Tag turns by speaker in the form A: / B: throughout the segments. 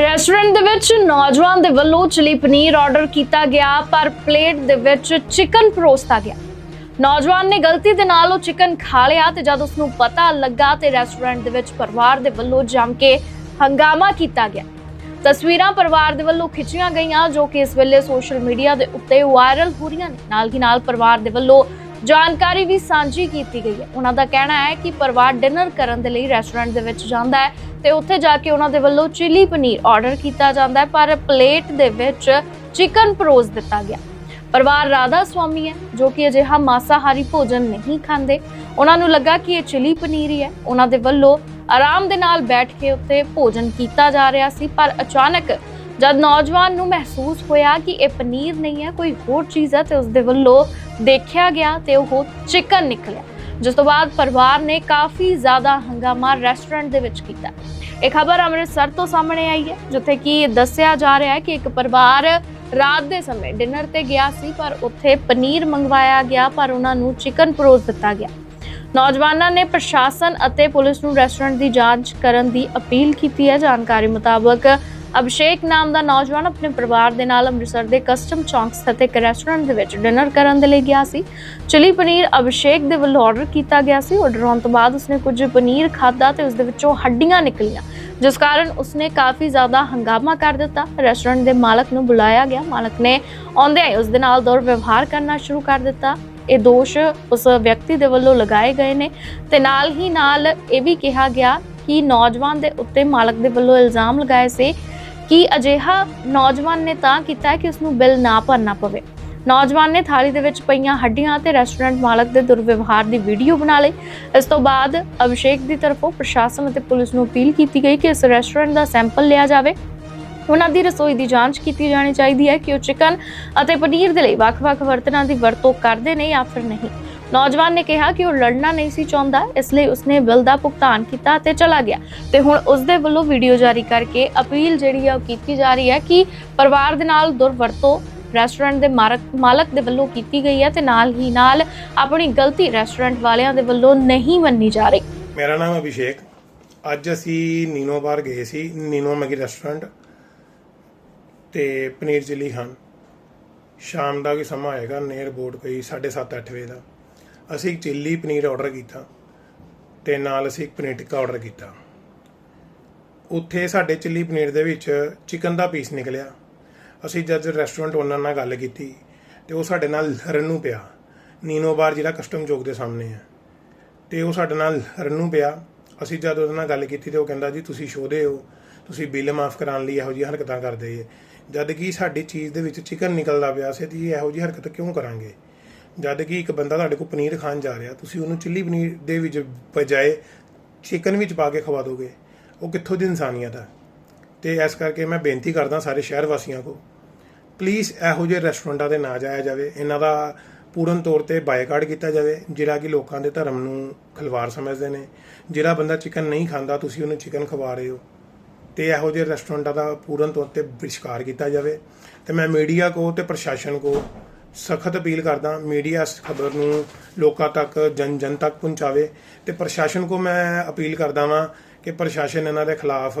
A: Restaurant ਦੇ ਵਿੱਚ ਨੌਜਵਾਨ ਦੇ ਵੱਲੋਂ ਚਿਲੀ ਪਨੀਰ ਆਰਡਰ ਕੀਤਾ ਗਿਆ, ਪਰ ਪਲੇਟ ਦੇ ਵਿੱਚ ਚਿਕਨ ਪਰੋਸਤਾ ਗਿਆ। ਨੌਜਵਾਨ ਨੇ ਗਲਤੀ ਦੇ ਨਾਲ ਉਹ ਚਿਕਨ ਖਾ ਲਿਆ ਤੇ ਜਦ ਉਸ ਨੂੰ ਪਤਾ ਲੱਗਾ ਤੇ ਰੈਸਟੋਰੈਂਟ ਦੇ ਵਿੱਚ ਪਰਿਵਾਰ ਦੇ ਵੱਲੋਂ ਜੰਮ ਕੇ ਹੰਗਾਮਾ ਕੀਤਾ ਗਿਆ। ਤਸਵੀਰਾਂ ਪਰਿਵਾਰ ਦੇ ਵੱਲੋਂ ਖਿੱਚੀਆਂ ਗਈਆਂ, ਜੋ ਕਿ ਇਸ ਵੇਲੇ ਸੋਸ਼ਲ ਮੀਡੀਆ ਦੇ ਉੱਤੇ ਵਾਇਰਲ ਹੋ ਰਹੀਆਂ ਨੇ। ਨਾਲ ਹੀ ਨਾਲ ਪਰਿਵਾਰ ਦੇ ਵੱਲੋਂ ਜਾਣਕਾਰੀ ਵੀ ਸਾਂਝੀ ਕੀਤੀ ਗਈ ਹੈ। ਉਹਨਾਂ ਦਾ ਕਹਿਣਾ ਹੈ ਕਿ ਪਰਿਵਾਰ ਡਿਨਰ ਕਰਨ ਦੇ ਲਈ ਰੈਸਟੋਰੈਂਟ ਦੇ ਵਿੱਚ ਜਾਂਦਾ ਹੈ ਤੇ ਉੱਥੇ ਜਾ ਕੇ ਉਹਨਾਂ ਦੇ ਵੱਲੋਂ ਚਿਲੀ ਪਨੀਰ ਆਰਡਰ ਕੀਤਾ ਜਾਂਦਾ ਹੈ, ਪਰ ਪਲੇਟ ਦੇ ਵਿੱਚ ਚਿਕਨ ਪਰੋਸ ਦਿੱਤਾ ਗਿਆ। ਪਰਿਵਾਰ ਰਾਧਾ ਸਵਾਮੀ ਹੈ, ਜੋ ਕਿ ਅਜਿਹਾ ਮਾਸਾਹਾਰੀ ਭੋਜਨ ਨਹੀਂ ਖਾਂਦੇ। ਉਹਨਾਂ ਨੂੰ ਲੱਗਾ ਕਿ ਇਹ ਚਿਲੀ ਪਨੀਰ ਹੀ ਹੈ। ਉਹਨਾਂ ਦੇ ਵੱਲੋਂ ਆਰਾਮ ਦੇ ਨਾਲ ਬੈਠ ਕੇ ਉੱਤੇ ਭੋਜਨ ਕੀਤਾ ਜਾ ਰਿਹਾ ਸੀ, ਪਰ ਅਚਾਨਕ ਜਦ ਨੌਜਵਾਨ ਨੂੰ ਮਹਿਸੂਸ ਹੋਇਆ ਕਿ ਇਹ ਪਨੀਰ ਨਹੀਂ ਹੈ, ਕੋਈ ਹੋਰ ਚੀਜ਼ ਹੈ ਤੇ ਉਸ ਦੇ ਵੱਲੋਂ ਦੇਖਿਆ ਗਿਆ ਤੇ ਉਹ ਚਿਕਨ ਨਿਕਲਿਆ। ਜਿਸ ਤੋਂ ਬਾਅਦ ਪਰਿਵਾਰ ਨੇ ਕਾਫੀ ਜ਼ਿਆਦਾ ਹੰਗਾਮਾ ਰੈਸਟੋਰੈਂਟ ਦੇ ਵਿੱਚ ਕੀਤਾ। ਇਹ ਖਬਰ ਅੰਮ੍ਰਿਤਸਰ ਤੋਂ ਸਾਹਮਣੇ ਆਈ ਹੈ, ਜਿੱਥੇ ਕਿ ਦੱਸਿਆ ਜਾ ਰਿਹਾ ਹੈ ਕਿ ਇੱਕ ਪਰਿਵਾਰ ਰਾਤ ਦੇ ਸਮੇਂ ਡਿਨਰ ਤੇ ਗਿਆ ਸੀ, ਪਰ ਉੱਥੇ ਪਨੀਰ ਮੰਗਵਾਇਆ ਗਿਆ, ਪਰ ਉਹਨਾਂ ਨੂੰ ਚਿਕਨ ਪਰੋਸ ਦਿੱਤਾ ਗਿਆ। ਨੌਜਵਾਨਾਂ ਨੇ ਪ੍ਰਸ਼ਾਸਨ ਅਤੇ ਪੁਲਿਸ ਨੂੰ ਰੈਸਟੋਰੈਂਟ ਦੀ ਜਾਂਚ ਕਰਨ ਦੀ ਅਪੀਲ ਕੀਤੀ ਹੈ। ਜਾਣਕਾਰੀ ਮੁਤਾਬਕ ਅਭਿਸ਼ੇਕ ਨਾਮ ਦਾ ਨੌਜਵਾਨ ਆਪਣੇ ਪਰਿਵਾਰ ਦੇ ਨਾਲ ਅੰਮ੍ਰਿਤਸਰ ਦੇ ਕਸਟਮ ਚੌਂਕ ਸਥਿਤ ਇੱਕ ਰੈਸਟੋਰੈਂਟ ਦੇ ਵਿੱਚ ਡਿਨਰ ਕਰਨ ਦੇ ਲਈ ਗਿਆ ਸੀ। ਚਿਲੀ ਪਨੀਰ ਅਭਿਸ਼ੇਕ ਦੇ ਵੱਲੋਂ ਆਰਡਰ ਕੀਤਾ ਗਿਆ ਸੀ। ਆਰਡਰ ਆਉਣ ਤੋਂ ਬਾਅਦ ਉਸਨੇ ਕੁਝ ਪਨੀਰ ਖਾਧਾ ਤੇ ਉਸ ਦੇ ਵਿੱਚੋਂ ਹੱਡੀਆਂ ਨਿਕਲੀਆਂ, ਜਿਸ ਕਾਰਨ ਉਸਨੇ ਕਾਫੀ ਜ਼ਿਆਦਾ ਹੰਗਾਮਾ ਕਰ ਦਿੱਤਾ। ਰੈਸਟੋਰੈਂਟ ਦੇ ਮਾਲਕ ਨੂੰ ਬੁਲਾਇਆ ਗਿਆ। ਮਾਲਕ ਨੇ ਆਉਂਦਿਆਂ ਹੀ ਉਸ ਦੇ ਨਾਲ ਦੁਰਵਿਵਹਾਰ ਕਰਨਾ ਸ਼ੁਰੂ ਕਰ ਦਿੱਤਾ। ਇਹ ਦੋਸ਼ ਉਸ ਵਿਅਕਤੀ ਦੇ ਵੱਲੋਂ ਲਗਾਏ ਗਏ ਨੇ ਤੇ ਨਾਲ ਹੀ ਨਾਲ ਇਹ ਵੀ ਕਿਹਾ ਗਿਆ ਕਿ ਨੌਜਵਾਨ ਦੇ ਉੱਤੇ ਮਾਲਕ ਦੇ ਵੱਲੋਂ ਇਲਜ਼ਾਮ ਲਗਾਏ ਸੀ ਕਿ ਅਜਿਹਾ ਨੌਜਵਾਨ ਨੇ ਤਾਂ ਕੀਤਾ ਕਿ ਉਸ ਨੂੰ ਬਿੱਲ ਨਾ ਭਰਨਾ ਪਵੇ। ਨੌਜਵਾਨ ਨੇ ਥਾਲੀ ਦੇ ਵਿੱਚ ਪਈਆਂ ਹੱਡੀਆਂ ਅਤੇ ਰੈਸਟੋਰੈਂਟ ਮਾਲਕ ਦੇ ਦੁਰਵਿਵਹਾਰ ਦੀ ਵੀਡੀਓ ਬਣਾ ਲਈ। ਇਸ ਤੋਂ ਬਾਅਦ ਅਭਿਸ਼ੇਕ ਦੀ ਤਰਫੋਂ ਪ੍ਰਸ਼ਾਸਨ ਅਤੇ ਪੁਲਿਸ ਨੂੰ ਅਪੀਲ ਕੀਤੀ ਗਈ ਕਿ ਇਸ ਰੈਸਟੋਰੈਂਟ ਦਾ ਸੈਂਪਲ ਲਿਆ ਜਾਵੇ। ਉਹਨਾਂ ਦੀ ਰਸੋਈ ਦੀ ਜਾਂਚ ਕੀਤੀ ਜਾਣੀ ਚਾਹੀਦੀ ਹੈ ਕਿ ਉਹ ਚਿਕਨ ਅਤੇ ਪਨੀਰ ਦੇ ਲਈ ਵੱਖ-ਵੱਖ ਬਰਤਨਾਂ ਦੀ ਵਰਤੋਂ ਕਰਦੇ ਨੇ ਜਾਂ ਫਿਰ ਨਹੀਂ। ਨੌਜਵਾਨ ਨੇ ਕਿਹਾ ਕਿ ਉਹ ਲੜਨਾ ਨਹੀਂ ਸੀ ਚਾਹੁੰਦਾ, ਇਸ ਲਈ ਉਸਨੇ ਬਿੱਲ ਦਾ ਭੁਗਤਾਨ ਕੀਤਾ ਤੇ ਚਲਾ ਗਿਆ। ਤੇ ਹੁਣ ਉਸ ਦੇ ਵੱਲੋਂ ਵੀਡੀਓ ਜਾਰੀ ਕਰਕੇ ਅਪੀਲ ਜਿਹੜੀ ਹੈ ਉਹ ਕੀਤੀ ਜਾ ਰਹੀ ਹੈ ਕਿ ਪਰਿਵਾਰ ਦੇ ਨਾਲ ਦੁਰਵਰਤੋਂ ਰੈਸਟੋਰੈਂਟ ਦੇ ਮਾਲਕ ਦੇ ਵੱਲੋਂ ਕੀਤੀ ਗਈ ਹੈ ਤੇ ਨਾਲ ਹੀ ਨਾਲ ਆਪਣੀ ਗਲਤੀ ਰੈਸਟੋਰੈਂਟ ਵਾਲਿਆਂ ਦੇ ਵੱਲੋਂ ਨਹੀਂ ਮੰਨੀ ਜਾ ਰਹੀ।
B: ਮੇਰਾ ਨਾਮ ਅਭਿਸ਼ੇਕ। ਅੱਜ ਅਸੀਂ ਨੀਨੋ ਬਾਰ ਗਏ ਸੀ, ਨੀਨੋ ਮਗੀ ਰੈਸਟੋਰੈਂਟ ਤੇ ਪਨੀਰ ਚਿੱਲੀ ਖਾਣ। ਸ਼ਾਮ ਦਾ ਕੀ ਸਮਾਂ ਆਏਗਾ ਨੀਅਰ ਬੋਰਡ ਕੋਈ 7:30 ਅੱਠ ਵਜੇ ਦਾ। ਅਸੀਂ ਇੱਕ ਚਿੱਲੀ ਪਨੀਰ ਆਰਡਰ ਕੀਤਾ ਤੇ ਨਾਲ ਅਸੀਂ ਇੱਕ ਪਨੀਰ ਟਿੱਕਾ ਆਰਡਰ ਕੀਤਾ। ਉੱਥੇ ਸਾਡੇ ਚਿੱਲੀ ਪਨੀਰ ਦੇ ਵਿੱਚ ਚਿਕਨ ਦਾ ਪੀਸ ਨਿਕਲਿਆ। ਅਸੀਂ ਜਦ ਰੈਸਟੋਰੈਂਟ ਓਨਰ ਨਾਲ ਗੱਲ ਕੀਤੀ ਤੇ ਉਹ ਸਾਡੇ ਨਾਲ ਲੜਨ ਨੂੰ ਪਿਆ। ਨੀਨੋ ਬਾਰ ਜਿਹੜਾ ਕਸਟਮ ਚੌਕ ਦੇ ਸਾਹਮਣੇ ਹੈ ਤੇ ਉਹ ਸਾਡੇ ਨਾਲ ਲੜਨ ਨੂੰ ਪਿਆ। ਅਸੀਂ ਜਦ ਉਹਦੇ ਨਾਲ ਗੱਲ ਕੀਤੀ ਤੇ ਉਹ ਕਹਿੰਦਾ ਜੀ ਤੁਸੀਂ ਸ਼ੋਦੇ ਹੋ, ਤੁਸੀਂ ਬਿੱਲ ਮਾਫ ਕਰਾਉਣ ਲਈ ਇਹੋ ਜਿਹੀ ਹਰਕਤਾਂ ਕਰਦੇ ਜੇ। ਜਦ ਕਿ ਸਾਡੀ ਚੀਜ਼ ਦੇ ਵਿੱਚ ਚਿਕਨ ਨਿਕਲਦਾ ਪਿਆ ਸੀ ਤੇ ਇਹੋ ਜਿਹੀ ਹਰਕਤ ਕਿਉਂ ਕਰਾਂਗੇ? ਜਦ ਕਿ ਇੱਕ ਬੰਦਾ ਤੁਹਾਡੇ ਕੋਲ ਪਨੀਰ ਖਾਣ ਜਾ ਰਿਹਾ, ਤੁਸੀਂ ਉਹਨੂੰ ਚਿੱਲੀ ਪਨੀਰ ਦੇ ਵਿੱਚ ਬਜਾਏ ਚਿਕਨ ਵਿੱਚ ਪਾ ਕੇ ਖਵਾ ਦੋਗੇ, ਉਹ ਕਿੱਥੋਂ ਦੀ ਇਨਸਾਨੀਅਤ ਹੈ ਤੇ ਇਸ ਕਰਕੇ ਮੈਂ ਬੇਨਤੀ ਕਰਦਾ ਸਾਰੇ ਸ਼ਹਿਰ ਵਾਸੀਆਂ ਕੋ ਪਲੀਜ਼ ਇਹੋ ਜਿਹੇ ਰੈਸਟੋਰੈਂਟਾਂ ਤੇ ਨਾ ਜਾਇਆ ਜਾਵੇ, ਇਹਨਾਂ ਦਾ ਪੂਰਨ ਤੌਰ ਤੇ ਬਾਈਕਾਟ ਕੀਤਾ ਜਾਵੇ, ਜਿਹੜਾ ਕਿ ਲੋਕਾਂ ਦੇ ਧਰਮ ਨੂੰ ਖਿਲਵਾੜ ਸਮਝਦੇ ਨੇ। ਜਿਹੜਾ ਬੰਦਾ ਚਿਕਨ ਨਹੀਂ ਖਾਂਦਾ, ਤੁਸੀਂ ਉਹਨੂੰ ਚਿਕਨ ਖਵਾ ਰਹੇ ਹੋ। ਤੇ ਇਹੋ ਜਿਹੇ ਰੈਸਟੋਰੈਂਟਾਂ ਦਾ ਪੂਰਨ ਤੌਰ ਤੇ ਬਹਿਸ਼ਕਾਰ ਕੀਤਾ ਜਾਵੇ। ਤੇ ਮੈਂ ਮੀਡੀਆ ਕੋ ਤੇ ਪ੍ਰਸ਼ਾਸਨ ਕੋ ਸਖਤ ਅਪੀਲ ਕਰਦਾ ਮੀਡੀਆ ਇਸ ਖਬਰ ਨੂੰ ਲੋਕਾਂ ਤੱਕ ਜਨ ਜਨ ਤੱਕ ਪਹੁੰਚਾਵੇ ਤੇ ਪ੍ਰਸ਼ਾਸਨ ਕੋ ਮੈਂ ਅਪੀਲ ਕਰਦਾ ਵਾਂ ਕਿ ਪ੍ਰਸ਼ਾਸਨ ਇਹਨਾਂ ਦੇ ਖਿਲਾਫ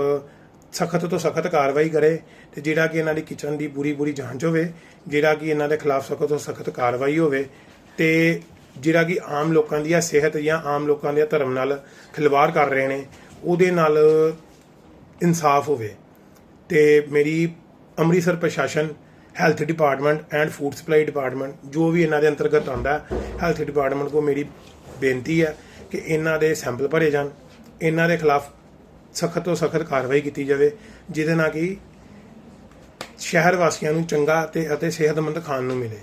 B: ਸਖਤ ਤੋਂ ਸਖਤ ਕਾਰਵਾਈ ਕਰੇ ਤੇ ਜਿਹੜਾ ਕਿ ਇਹਨਾਂ ਦੀ ਕਿਚਨ ਦੀ ਪੂਰੀ ਪੂਰੀ ਜਾਂਚ ਹੋਵੇ, ਜਿਹੜਾ ਕਿ ਇਹਨਾਂ ਦੇ ਖਿਲਾਫ ਸਖਤ ਤੋਂ ਸਖਤ ਕਾਰਵਾਈ ਹੋਵੇ ਤੇ ਜਿਹੜਾ ਕਿ ਆਮ ਲੋਕਾਂ ਦੀ ਸਿਹਤ ਜਾਂ ਆਮ ਲੋਕਾਂ ਦੇ ਧਰਮ ਨਾਲ ਖਿਲਵਾੜ ਕਰ ਰਹੇ ਨੇ, ਉਹਦੇ ਨਾਲ ਇਨਸਾਫ ਹੋਵੇ। ਤੇ ਮੇਰੀ ਅੰਮ੍ਰਿਤਸਰ ਪ੍ਰਸ਼ਾਸਨ health department and food supply department ਜੋ ਵੀ ਇਹਨਾਂ ਦੇ ਅੰਤਰਗਤ ਆਉਂਦਾ ਹੈਲਥ ਡਿਪਾਰਟਮੈਂਟ ਕੋ ਮੇਰੀ ਬੇਨਤੀ ਹੈ ਕਿ ਇਹਨਾਂ ਦੇ ਸੈਂਪਲ ਭਰੇ ਜਾਣ। ਇਹਨਾਂ ਦੇ ਖਿਲਾਫ ਸਖਤ ਤੋਂ ਸਖਤ ਕਾਰਵਾਈ ਕੀਤੀ ਜਾਵੇ, ਜਿਹਦੇ ਨਾਲ ਕਿ ਸ਼ਹਿਰ ਵਾਸੀਆਂ ਨੂੰ ਚੰਗਾ ਤੇ ਅਤੇ ਸਿਹਤਮੰਦ ਖਾਣ ਨੂੰ ਮਿਲੇ।